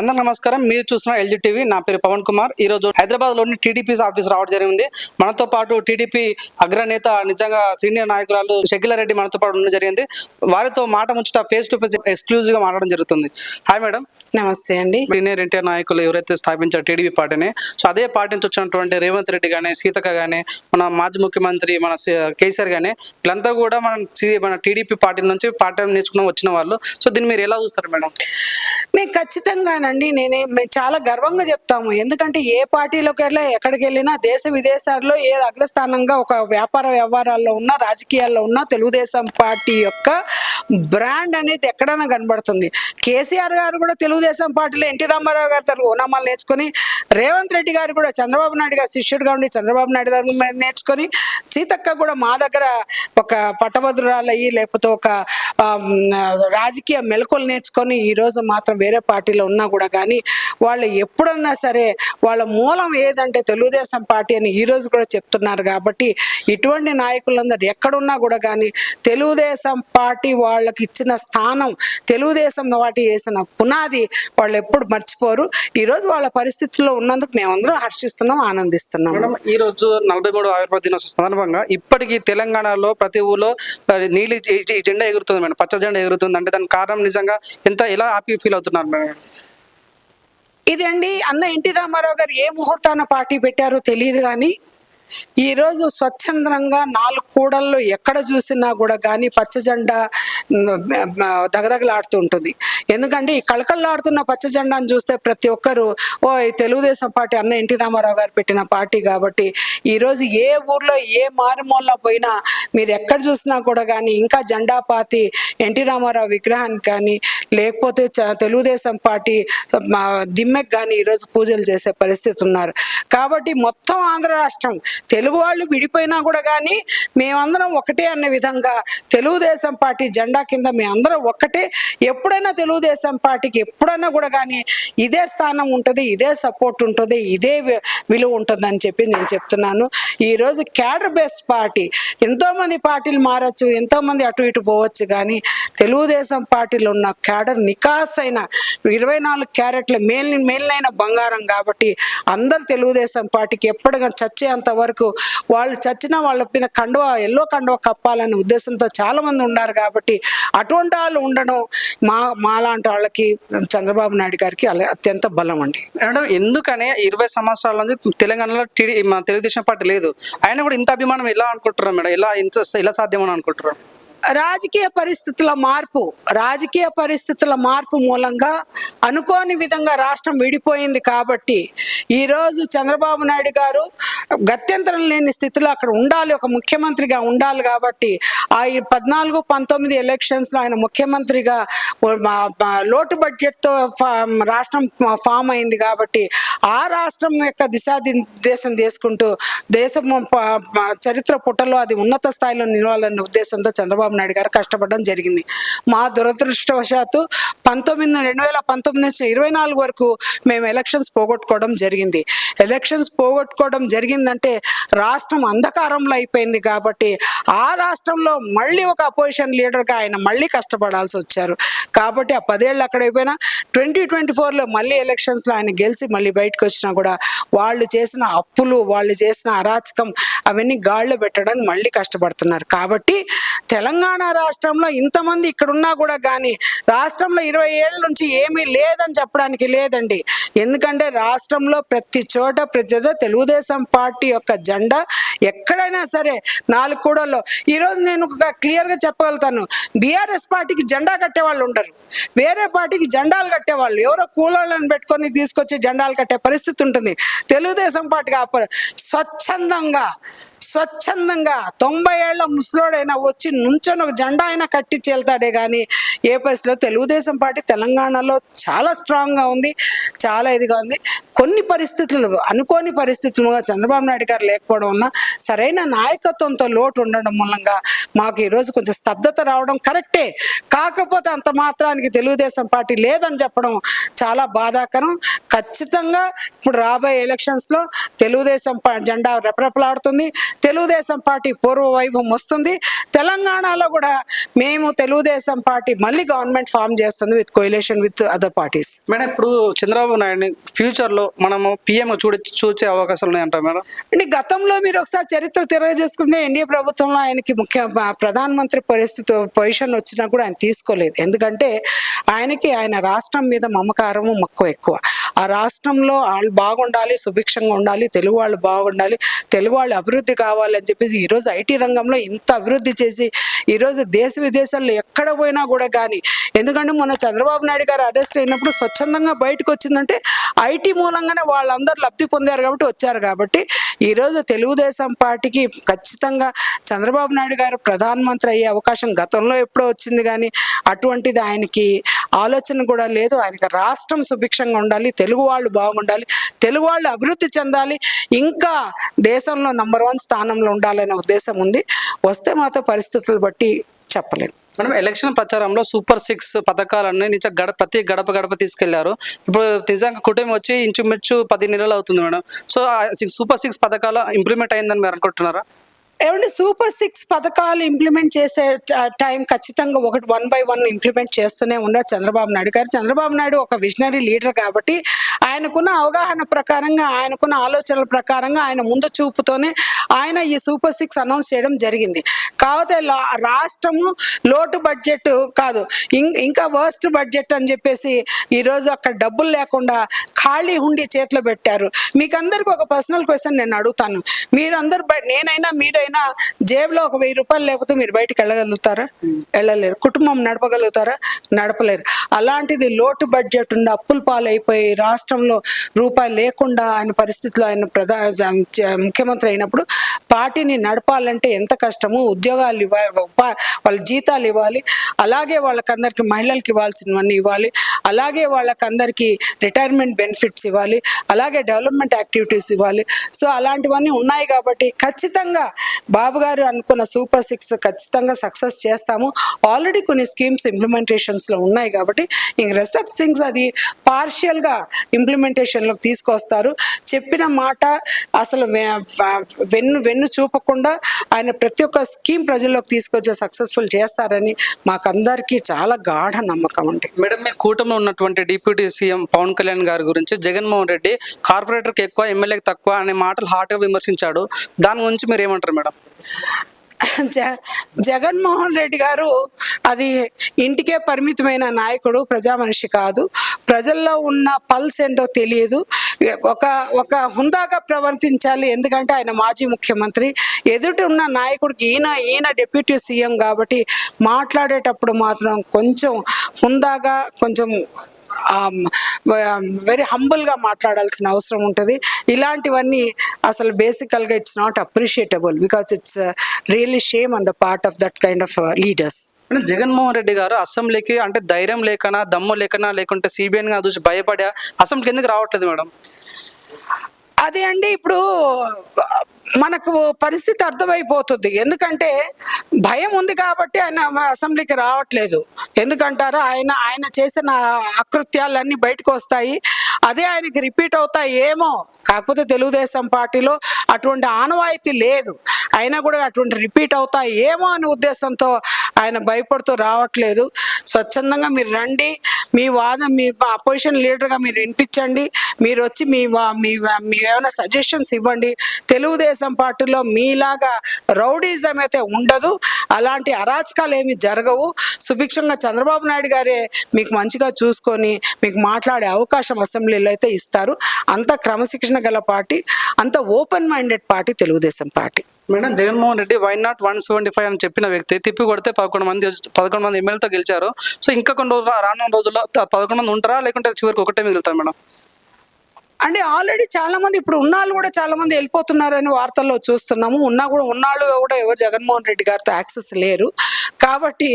అందరూ నమస్కారం. మీరు చూసిన ఎల్జీ టీవీ. నా పేరు పవన్ కుమార్. ఈ రోజు హైదరాబాద్లోని టీడీపీ ఆఫీస్ రావడం జరిగింది. మనతో పాటు టీడీపీ అగ్రనేత నిజంగా సీనియర్ నాయకురాలు షకిల రెడ్డి మనతో పాటు ఉండడం జరిగింది. వారితో మాట ముచ్చట ఫేస్ టు ఫేస్ ఎక్స్క్లూజివ్గా మాట్లాడడం జరుగుతుంది. హాయ్ మేడం నమస్తే అండి. సీనియర్ ఎన్టీఆర్ నాయకులు ఎవరైతే స్థాపించారు టీడీపీ పార్టీని సో అదే పార్టీ నుంచి వచ్చినటువంటి రేవంత్ రెడ్డి కానీ సీతక్క కానీ మన మాజీ ముఖ్యమంత్రి మన కేసీఆర్ కానీ వీళ్ళంతా కూడా మన మన టీడీపీ పార్టీ నుంచి పార్టీ నేర్చుకుని వచ్చిన వాళ్ళు. సో దీన్ని మీరు ఎలా చూస్తారు మేడం మేము అండి నేనే మేము చాలా గర్వంగా చెప్తాము. ఎందుకంటే ఏ పార్టీలోకి వెళ్ళా ఎక్కడికి వెళ్ళినా దేశ విదేశాల్లో ఏ అగ్రస్థానంగా ఒక వ్యాపార వ్యవహారాల్లో ఉన్నా రాజకీయాల్లో ఉన్నా తెలుగుదేశం పార్టీ యొక్క బ్రాండ్ అనేది ఎక్కడైనా కనబడుతుంది. కేసీఆర్ గారు కూడా తెలుగుదేశం పార్టీలో ఎన్టీ రామారావు గారి తరపు ఓనామాలు నేర్చుకొని రేవంత్ రెడ్డి గారు కూడా చంద్రబాబు నాయుడు గారు శిష్యుడిగా ఉండి చంద్రబాబు నాయుడు గారు నేర్చుకొని సీతక్క కూడా మా దగ్గర ఒక పట్టభద్రురాలు అయ్యి లేకపోతే ఒక రాజకీయ మెలకువలు నేర్చుకొని ఈరోజు మాత్రం వేరే పార్టీలో ఉన్నా కూడా కానీ వాళ్ళు ఎప్పుడన్నా సరే వాళ్ళ మూలం ఏదంటే తెలుగుదేశం పార్టీ అని ఈరోజు కూడా చెప్తున్నారు కాబట్టి ఇటువంటి నాయకులందరూ ఎక్కడున్నా కూడా కానీ తెలుగుదేశం పార్టీ వాళ్ళకి ఇచ్చిన స్థానం తెలుగుదేశం వాటి వేసిన పునాది వాళ్ళు ఎప్పుడు మర్చిపోరు. ఈరోజు వాళ్ళ పరిస్థితుల్లో ఉన్నందుకు మేమందరం హర్షిస్తున్నాం ఆనందిస్తున్నాం. ఈరోజు ఈ రోజు నలభై మూడు ఆవిర్భావ దినోత్సవ సందర్భంగా ఇప్పటికీ తెలంగాణలో ప్రతి ఊళ్ళో నీళ్ళు నీలి ఈ- జెండా ఎగురుతుంది మేడం పచ్చ జెండా ఎగురుతుంది. అంటే దాని కారణం నిజంగా ఎంత ఎలా హ్యాపీ ఫీల్ అవుతున్నారు మేడం? ఇది అండి అన్న ఎన్టీ రామారావు గారు ఏ ముహూర్తాన పార్టీ పెట్టారో తెలియదు కానీ ఈరోజు స్వచ్ఛందంగా నాలుగు కూడల్లో ఎక్కడ చూసినా కూడా కానీ పచ్చ జెండా దగదగలాడుతూ ఉంటుంది. ఎందుకంటే ఈ కళకళలాడుతున్న పచ్చజెండాను చూస్తే ప్రతి ఒక్కరు ఓ తెలుగుదేశం పార్టీ అన్న ఎన్టీ రామారావు గారు పెట్టిన పార్టీ కాబట్టి ఈరోజు ఏ ఊర్లో ఏ మారుమూలలో పోయినా మీరు ఎక్కడ చూసినా కూడా కానీ ఇంకా జెండా పాతి ఎన్టీ రామారావు విగ్రహానికి కానీ లేకపోతే తెలుగుదేశం పార్టీ మా దిమ్మెకి కానీ ఈరోజు పూజలు చేసే పరిస్థితి ఉన్నారు. కాబట్టి మొత్తం ఆంధ్ర రాష్ట్రం తెలుగు వాళ్ళు విడిపోయినా కూడా కానీ మేమందరం ఒకటే అన్న విధంగా తెలుగుదేశం పార్టీ జెండా కింద మేమందరం ఒక్కటే. ఎప్పుడైనా తెలుగుదేశం పార్టీకి ఎప్పుడైనా కూడా కానీ ఇదే స్థానం ఉంటుంది ఇదే సపోర్ట్ ఉంటుంది ఇదే వి- విలువ ఉంటుంది అని చెప్పి నేను చెప్తున్నాను. ఈరోజు క్యాడర్ బేస్డ్ పార్టీ ఎంతోమంది పార్టీలు మారచ్చు ఎంతోమంది అటు ఇటు పోవచ్చు కానీ తెలుగుదేశం పార్టీలో ఉన్న క్యాడర్ నికాస్ అయిన ఇరవై నాలుగు క్యారెట్ల మేల్ మేలైన బంగారం కాబట్టి అందరు తెలుగుదేశం పార్టీకి ఎప్పటిగా చచ్చేంత వరకు వాళ్ళు చచ్చినా వాళ్ళ మీద కండువ ఎల్లో కండువ కప్పాలనే ఉద్దేశంతో చాలా మంది ఉన్నారు కాబట్టి అటువంటి వాళ్ళు ఉండడం మా మాలాంటి వాళ్ళకి చంద్రబాబు నాయుడు గారికి అలా అత్యంత బలం అండి. మేడం ఎందుకనే ఇరవై సంవత్సరాల నుంచి తెలంగాణలో టీడీ మన తెలుగుదేశం పార్టీ లేదు. ఆయన కూడా ఇంత అభిమానం ఎలా అనుకుంటున్నారు మేడం? ఎలా ఇంత ఎలా సాధ్యమని అనుకుంటున్నారు? రాజకీయ పరిస్థితుల మార్పు రాజకీయ పరిస్థితుల మార్పు మూలంగా అనుకోని విధంగా రాష్ట్రం విడిపోయింది కాబట్టి ఈరోజు చంద్రబాబు నాయుడు గారు గత్యంతరం లేని స్థితిలో అక్కడ ఉండాలి ఒక ముఖ్యమంత్రిగా ఉండాలి కాబట్టి ఆ ఈ పద్నాలుగు పంతొమ్మిది ఎలక్షన్స్లో ఆయన ముఖ్యమంత్రిగా లోటు బడ్జెట్తో ఫా- రాష్ట్రం ఫామ్ అయింది కాబట్టి ఆ రాష్ట్రం యొక్క దిశానిర్దేశం చేసుకుంటూ దేశం ప- చరిత్ర పుటలో అది ఉన్నత స్థాయిలో నిలవాలన్న ఉద్దేశంతో చంద్రబాబు నాయుడు గారు కష్టపడడం జరిగింది. మా దురదృష్టవశాత్తు పంతొమ్మిది రెండు వేల పంతొమ్మిది నుంచి ఇరవై నాలుగు వరకు మేము ఎలక్షన్స్ పోగొట్టుకోవడం జరిగింది. ఎలక్షన్స్ పోగొట్టుకోవడం జరిగిందంటే రాష్ట్రం అంధకారంలో అయిపోయింది కాబట్టి ఆ రాష్ట్రంలో మళ్ళీ ఒక అపోజిషన్ లీడర్గా ఆయన మళ్ళీ కష్టపడాల్సి వచ్చారు. కాబట్టి ఆ పదేళ్ళు అక్కడ అయిపోయినా ట్వంటీ ట్వంటీ ఫోర్లో మళ్ళీ ఎలక్షన్స్లో ఆయన గెలిచి మళ్ళీ బయటకు వచ్చినా కూడా వాళ్ళు చేసిన అప్పులు వాళ్ళు చేసిన అరాచకం అవన్నీ గాళ్ళు పెట్టడానికి మళ్ళీ కష్టపడుతున్నారు. కాబట్టి తెలంగాణ తెలంగాణ రాష్ట్రంలో ఇంతమంది ఇక్కడ ఉన్నా కూడా కానీ రాష్ట్రంలో ఇరవై ఏళ్ళ నుంచి ఏమీ లేదని చెప్పడానికి లేదండి. ఎందుకంటే రాష్ట్రంలో ప్రతి చోట ప్రతి చోట తెలుగుదేశం పార్టీ యొక్క జెండా ఎక్కడైనా సరే నాలుగు కూడల్లో. ఈరోజు నేను ఒక క్లియర్గా చెప్పగలుగుతాను. బీఆర్ఎస్ పార్టీకి జెండా కట్టే వాళ్ళు ఉండరు. వేరే పార్టీకి జెండాలు కట్టేవాళ్ళు ఎవరో కూలోళ్ళని పెట్టుకొని తీసుకొచ్చి జెండాలు కట్టే పరిస్థితి ఉంటుంది. తెలుగుదేశం పార్టీకి ఆ స్వచ్ఛందంగా స్వచ్ఛందంగా తొంభై ఏళ్ళ ముసలోడైనా వచ్చి నుంచొని ఒక జెండా అయినా కట్టించి వెళ్తాడే కానీ ఏ పరిస్థితిలో తెలుగుదేశం పార్టీ తెలంగాణలో చాలా స్ట్రాంగ్గా ఉంది చాలా ఇదిగా ఉంది. కొన్ని పరిస్థితులు అనుకోని పరిస్థితులు చంద్రబాబు నాయుడు గారు లేకపోవడం వల్ల సరైన నాయకత్వంతో లోటు ఉండడం మూలంగా మాకు ఈరోజు కొంచెం స్తబ్దత రావడం కరెక్టే. కాకపోతే అంత మాత్రానికి తెలుగుదేశం పార్టీ లేదని చెప్పడం చాలా బాధాకరం. ఖచ్చితంగా ఇప్పుడు రాబోయే ఎలక్షన్స్లో తెలుగుదేశం పా- జెండా రెపరెపలాడుతుంది. తెలుగుదేశం పార్టీ పూర్వ వైభవం వస్తుంది. తెలంగాణలో కూడా మేము తెలుగుదేశం పార్టీ మళ్ళీ గవర్నమెంట్ ఫామ్ చేస్తుంది with coalition with other parties madam ఇప్పుడు చంద్రబాబు నాయుడిని ఫ్యూచర్లో మనము పిఎం చూడ చూసే అవకాశాలు ఉన్నాయంటారు మేడం? అంటే గతంలో మీరు ఒకసారి చరిత్ర తిరగజేసుకుంటే ఎన్డీఏ ప్రభుత్వంలో ఆయనకి ముఖ్య ప్రధానమంత్రి పరిస్థితి పొజిషన్ వచ్చినా కూడా ఆయన తీసుకోలేదు. ఎందుకంటే ఆయనకి ఆయన రాష్ట్రం మీద మమకారము మక్కువ ఎక్కువ. ఆ రాష్ట్రంలో వాళ్ళు బాగుండాలి సుభిక్షంగా ఉండాలి తెలుగు వాళ్ళు బాగుండాలి తెలుగు వాళ్ళు అభివృద్ధి కావాలని చెప్పేసి ఈరోజు ఐటీ రంగంలో ఇంత అభివృద్ధి చేసి ఈరోజు దేశ విదేశాల్లో ఎక్కడ పోయినా కూడా కానీ ఎందుకంటే మొన్న చంద్రబాబు నాయుడు గారు అరెస్ట్ అయినప్పుడు స్వచ్ఛందంగా బయటకు వచ్చిందంటే ఐటీ మూలంగానే వాళ్ళందరూ లబ్ధి పొందారు కాబట్టి వచ్చారు కాబట్టి ఈరోజు తెలుగుదేశం పార్టీకి ఖచ్చితంగా చంద్రబాబు నాయుడు గారు ప్రధానమంత్రి అయ్యే అవకాశం గతంలో ఎప్పుడో వచ్చింది కానీ అటువంటిది ఆయనకి ఆలోచన కూడా లేదు. ఆయనకి రాష్ట్రం సుభిక్షంగా ఉండాలి తెలుగు వాళ్ళు బాగుండాలి తెలుగు వాళ్ళు అభివృద్ధి చెందాలి ఇంకా దేశంలో నంబర్ వన్ స్థానంలో ఉండాలనే ఉద్దేశం ఉంది. వస్తే మాతో పరిస్థితులు బట్టి చెప్పలేను మేడం ఎలక్షన్ ప్రచారంలో సూపర్ సిక్స్ పథకాలన్నీ నిజ గడప ప్రతి గడప గడప తీసుకెళ్ళారు. ఇప్పుడు నిజంగా కుటుంబం వచ్చి ఇంచుమించు పది నెలలు అవుతుంది మేడం. సో ఆ సూపర్ సిక్స్ పథకాలు ఇంప్లిమెంట్ అయిందని మీరు అనుకుంటున్నారా? ఏమంటే సూపర్ సిక్స్ పథకాలు ఇంప్లిమెంట్ చేసే టైం ఖచ్చితంగా ఒకటి వన్ బై వన్ ఇంప్లిమెంట్ చేస్తూనే ఉన్నారు చంద్రబాబు నాయుడు గారు. చంద్రబాబు నాయుడు ఒక విజనరీ లీడర్ కాబట్టి ఆయనకున్న అవగాహన ప్రకారంగా ఆయనకున్న ఆలోచనల ప్రకారంగా ఆయన ముందు చూపుతోనే ఆయన ఈ సూపర్ సిక్స్ అనౌన్స్ చేయడం జరిగింది. కాకపోతే లా- రాష్ట్రము లోటు బడ్జెట్ కాదు. ఇం- ఇంకా వర్స్ట్ బడ్జెట్ అని చెప్పేసి ఈరోజు అక్కడ డబ్బులు లేకుండా ఖాళీ హుండి చేతిలో పెట్టారు. మీకు ఒక పర్సనల్ క్వశ్చన్ నేను అడుగుతాను. మీరందరు నేనైనా మీరైనా జేబులో ఒక వెయ్యి రూపాయలు లేకపోతే మీరు బయటికి వెళ్ళగలుగుతారా? వెళ్ళలేరు. కుటుంబం నడపగలుగుతారా? నడపలేరు. అలాంటిది లోటు బడ్జెట్ ఉంది అప్పుల పాలైపోయి రాష్ట్రంలో రూపాయి లేకుండా ఆయన పరిస్థితిలో ఆయన ప్రధాన ముఖ్యమంత్రి అయినప్పుడు పార్టీని నడపాలంటే ఎంత కష్టము ఉద్యోగాలు ఇవ్వాలి వాళ్ళ జీతాలు ఇవ్వాలి అలాగే వాళ్ళకందరికీ మహిళలకు ఇవ్వాల్సినవన్నీ ఇవ్వాలి అలాగే వాళ్ళకందరికీ రిటైర్మెంట్ బెనిఫిట్స్ ఇవ్వాలి అలాగే డెవలప్మెంట్ యాక్టివిటీస్ ఇవ్వాలి. సో అలాంటివన్నీ ఉన్నాయి కాబట్టి ఖచ్చితంగా బాబు గారు అనుకున్న సూపర్ సిక్స్ ఖచ్చితంగా సక్సెస్ చేస్తాము. ఆల్రెడీ కొన్ని స్కీమ్స్ ఇంప్లిమెంటేషన్స్లో ఉన్నాయి కాబట్టి ఇంక రెస్ట్ ఆఫ్ థింగ్స్ అది పార్షియల్గా ఇంప్లిమెంటేషన్లోకి తీసుకొస్తారు. చెప్పిన మాట అసలు వెన్ను వెన్ను వెన్ను చూపకుండా ఆయన ప్రతి ఒక్క స్కీమ్ ప్రజల్లోకి తీసుకొచ్చే సక్సెస్ఫుల్ చేస్తారని మాకందరికీ చాలా గాఢ నమ్మకం అండి. మేడం మీ కూటమి ఉన్నటువంటి డిప్యూటీ సీఎం పవన్ కళ్యాణ్ గారి గురించి జగన్మోహన్ రెడ్డి కార్పొరేటర్కి ఎక్కువ ఎమ్మెల్యేకి తక్కువ అనే మాటలు హాట్గా విమర్శించాడు. దాని గురించి మీరు ఏమంటారు మేడం? జ జగన్మోహన్ రెడ్డి గారు అది ఇంటికే పరిమితమైన నాయకుడు ప్రజా మనిషి కాదు. ప్రజల్లో ఉన్న పల్స్ ఏంటో తెలియదు. ఒక ఒక హుందాగా ప్రవర్తించాలి. ఎందుకంటే ఆయన మాజీ ముఖ్యమంత్రి. ఎదుటి ఉన్న నాయకుడికి ఈయన ఈయన డిప్యూటీ సీఎం కాబట్టి మాట్లాడేటప్పుడు మాత్రం కొంచెం హుందాగా కొంచెం వెరీ హంబుల్గా మాట్లాడాల్సిన అవసరం ఉంటుంది. ఇలాంటివన్నీ అసలు బేసికల్గా it's not appreciable because it's really shame on the part of that kind of leaders అంటే జగన్మోహన్ రెడ్డి గారు అసెంబ్లీకి అంటే ధైర్యం లేకనా దమ్ము లేకనా లేకుంటే సిబిఐని చూసి భయపడా అసెంబ్లీకి ఎందుకు రావట్లేదు మేడం? అదే అండి ఇప్పుడు మనకు పరిస్థితి అర్థమైపోతుంది. ఎందుకంటే భయం ఉంది కాబట్టి ఆయన అసెంబ్లీకి రావట్లేదు. ఎందుకంటారా? ఆయన ఆయన చేసిన అకృత్యాలన్నీ బయటకు వస్తాయి. అదే ఆయనకి రిపీట్ అవుతాయి ఏమో. కాకపోతే తెలుగుదేశం పార్టీలో అటువంటి ఆనవాయితీ లేదు. అయినా కూడా అటువంటి రిపీట్ అవుతాయి ఏమో అనే ఉద్దేశంతో ఆయన భయపడుతూ రావట్లేదు. స్వచ్ఛందంగా మీరు రండి. మీ వాదం మీ అపోజిషన్ లీడర్గా మీరు వినిపించండి. మీరు వచ్చి మీ వా- మీ మీ ఏమైనా సజెషన్స్ ఇవ్వండి. తెలుగుదేశం పార్టీలో మీలాగా రౌడీజం అయితే ఉండదు. అలాంటి అరాచకాలు ఏమి జరగవు. సుభిక్షంగా చంద్రబాబు నాయుడు గారే మీకు మంచిగా చూసుకొని మీకు మాట్లాడే అవకాశం అసెంబ్లీలో అయితే ఇస్తారు. అంత క్రమశిక్షణ గల పార్టీ అంత open minded party Telugu Desam party. Madam Jaganmohan Reddy why not one seventy five అని చెప్పిన వ్యక్తి తిప్పి కొడితే పదకొండు మంది పదకొండు మంది ఎమ్మెల్యేతో గెలిచారు. సో ఇంకా కొన్ని రోజులు రానున్న రోజుల్లో పదకొండు మంది ఉంటారా? లేకుంటే చివరికి ఒకటే మిగులుతారు మేడం? అంటే ఆల్రెడీ చాలా మంది ఇప్పుడు ఉన్నాళ్ళు కూడా చాలా మంది వెళ్ళిపోతున్నారని వార్తల్లో చూస్తున్నాము. ఉన్నా కూడా ఉన్నాళ్ళు కూడా ఎవరు జగన్మోహన్ రెడ్డి గారితో యాక్సెస్ లేరు. కాబట్టి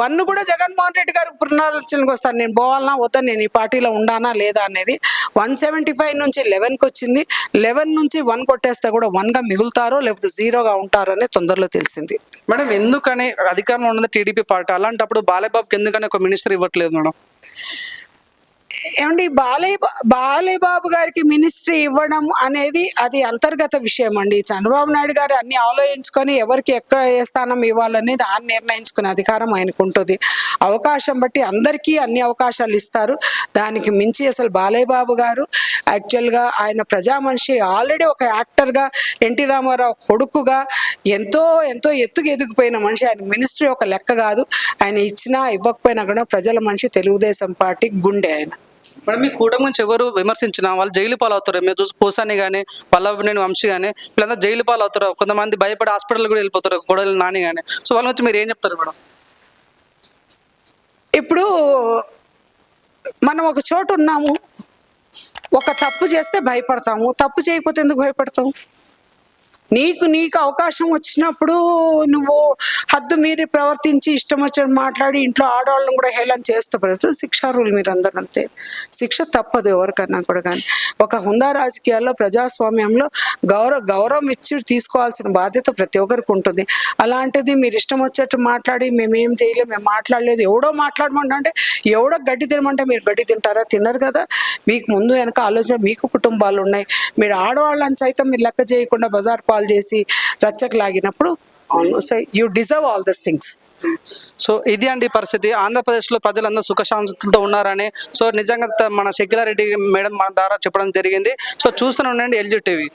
వన్ కూడా జగన్మోహన్ రెడ్డి గారు పునరాలోచనకు వస్తారు. నేను పోవాలన్నా వద్దా నేను ఈ పార్టీలో ఉండానా లేదా అనేది వన్ సెవెంటీ ఫైవ్ నుంచి లెవెన్కి వచ్చింది. లెవెన్ నుంచి వన్ కొట్టేస్తే కూడా వన్గా మిగులుతారో లేకపోతే జీరోగా ఉంటారో అనేది తొందరలో తెలిసింది. మేడం ఎందుకని అధికారంలో ఉన్నది టీడీపీ పార్టీ? అలాంటప్పుడు బాలయబాబుకి ఎందుకని ఒక మినిస్టర్ ఇవ్వట్లేదు మేడం? ఏమండి బాలయ్య బాలయ్య బాబు గారికి మినిస్ట్రీ ఇవ్వడం అనేది అది అంతర్గత విషయం అండి చంద్రబాబు నాయుడు గారు అన్ని ఆలోచించుకొని ఎవరికి ఎక్కడ ఏ స్థానం ఇవ్వాలనేది ఆయన నిర్ణయించుకునే అధికారం ఆయనకు ఉంటుంది అవకాశం బట్టి అందరికీ అన్ని అవకాశాలు ఇస్తారు. దానికి మించి అసలు బాలయ్య బాబు గారు యాక్చువల్గా ఆయన ప్రజా మనిషి ఆల్రెడీ ఒక యాక్టర్గా ఎన్టీ రామారావు కొడుకుగా ఎంతో ఎంతో ఎత్తుకు ఎదిగిపోయిన మనిషి. ఆయన మినిస్ట్రీ ఒక లెక్క కాదు. ఆయన ఇచ్చినా ఇవ్వకపోయినా కూడా ప్రజల మనిషి తెలుగుదేశం పార్టీ గుండె ఆయన. మేడం మీ కూటమి నుంచి ఎవరు విమర్శించినా వాళ్ళు జైలు పాలు అవుతారు మీరు చూసి పోసాని కానీ వల్లభనేని వంశీ కానీ వీళ్ళంతా జైలు పాలు అవుతారు కొంతమంది భయపడి హాస్పిటల్ కూడా వెళ్ళిపోతారు. గొడవలు నాని కానీ సో వాళ్ళ వచ్చి మీరు ఏం చెప్తారు మేడం? ఇప్పుడు మనం ఒక చోటు ఉన్నాము. ఒక తప్పు చేస్తే భయపడతాము. తప్పు చేయకపోతే ఎందుకు భయపడతాము? నీకు నీకు అవకాశం వచ్చినప్పుడు నువ్వు హద్దు మీరి ప్రవర్తించి ఇష్టం వచ్చిన మాట్లాడి ఇంట్లో ఆడవాళ్ళని కూడా హేళన చేస్తే ప్రజలు శిక్షా రూల్ మీరు అందరూ అంతే. శిక్ష తప్పదు ఎవరికన్నా కూడా కానీ. ఒక హుందా రాజకీయాల్లో ప్రజాస్వామ్యంలో గౌరవ గౌరవం ఇచ్చి తీసుకోవాల్సిన బాధ్యత ప్రతి ఒక్కరికి ఉంటుంది. అలాంటిది మీరు ఇష్టం వచ్చేట్టు మాట్లాడి మేమేం చేయలేము మేము మాట్లాడలేదు ఎవడో మాట్లాడమంటే ఎవడో గడ్డి తినమంటే మీరు గడ్డి తింటారా? తిన్నారు కదా. మీకు ముందు వెనక ఆలోచన మీకు కుటుంబాలు ఉన్నాయి. మీరు ఆడవాళ్ళని సైతం మీరు లెక్క చేయకుండా బజార్ పాలు చేసి రచ్చకు లాగినప్పుడు almost you deserve all this things so ఇది అండి పరిస్థితి. ఆంధ్రప్రదేశ్లో ప్రజలందరూ సుఖశాంతులతో ఉన్నారని సో నిజంగా మన షకిలారెడ్డి మేడం మన ద్వారా చెప్పడం జరిగింది. సో చూస్తూనే ఉండండి ఎల్జీ టీవీ.